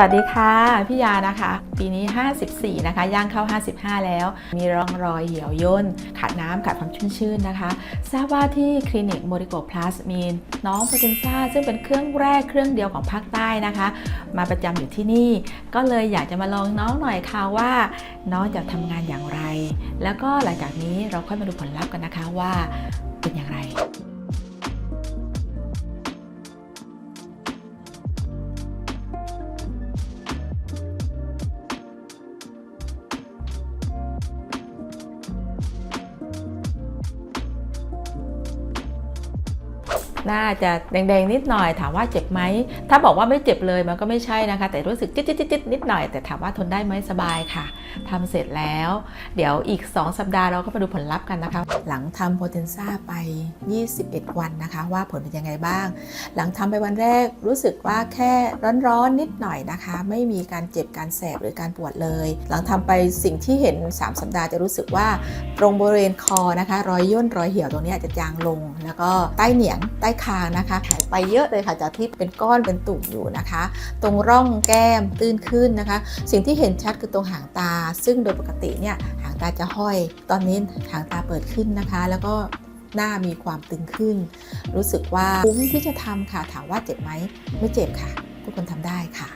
วัสดีค่ะพี่ยานะคะ ปีนี้ 54 นะคะ ย่างเข้า 55 แล้ว มีร่องรอยเหี่ยวย่น ขาดน้ำขาดความชุ่มชื่นนะคะ ทราบว่าที่คลินิกโมริโกพลัสมีน้องโพเทนซ่าซึ่งเป็นเครื่องแรกเครื่องเดียวของภาคใต้นะคะ มาประจำอยู่ที่นี่ ก็เลยอยากจะมาลองน้องหน่อยค่ะว่า น้องจะทำงานอย่างไร แล้วก็หลังจากนี้เราค่อยมาดูผลลัพธ์กันนะคะว่าเป็นอย่างไร น่าจะแดงๆนิดหน่อย ถามว่าเจ็บไหม ถ้าบอกว่าไม่เจ็บเลยมันก็ไม่ใช่นะคะ แต่รู้สึกจิ๊ดๆๆนิดหน่อย แต่ถามว่าทนได้ไหมสบายค่ะทำเสร็จแล้ว เดี๋ยวอีก 2 สัปดาห์เราก็มาดูผลลัพธ์กันนะคะ หลังทำโพเทนซ่าไป 21 วันนะคะ ว่าผลเป็นยังไงบ้าง หลังทำไปวันแรกรู้สึกว่าแค่ร้อนๆนิดหน่อยนะคะ ไม่มีการเจ็บการแสบหรือการปวดเลย หลังทำไปสิ่งที่เห็น 3 สัปดาห์จะรู้สึกว่าตรงบริเวณคอนะคะ รอยย่นรอยเหี่ยวตรงนี้อาจจะจางลง แล้วก็ใต้เหนียงใตต้คางนะคะหายไปเยอะเลยค่ะจากที่เป็นก้อนเป็นตุ่มอยู่นะคะ ตรงร่องแก้มตื้นขึ้นนะคะ สิ่งที่เห็นชัดคือตรงหางตา ซึ่งโดยปกติเนี่ยหางตาจะห้อย ตอนนี้หางตาเปิดขึ้นนะคะ แล้วก็หน้ามีความตึงขึ้น รู้สึกว่าคุ้มที่จะทำค่ะถามว่าเจ็บไหมไม่เจ็บค่ะ ทุกคนทำได้ค่ะ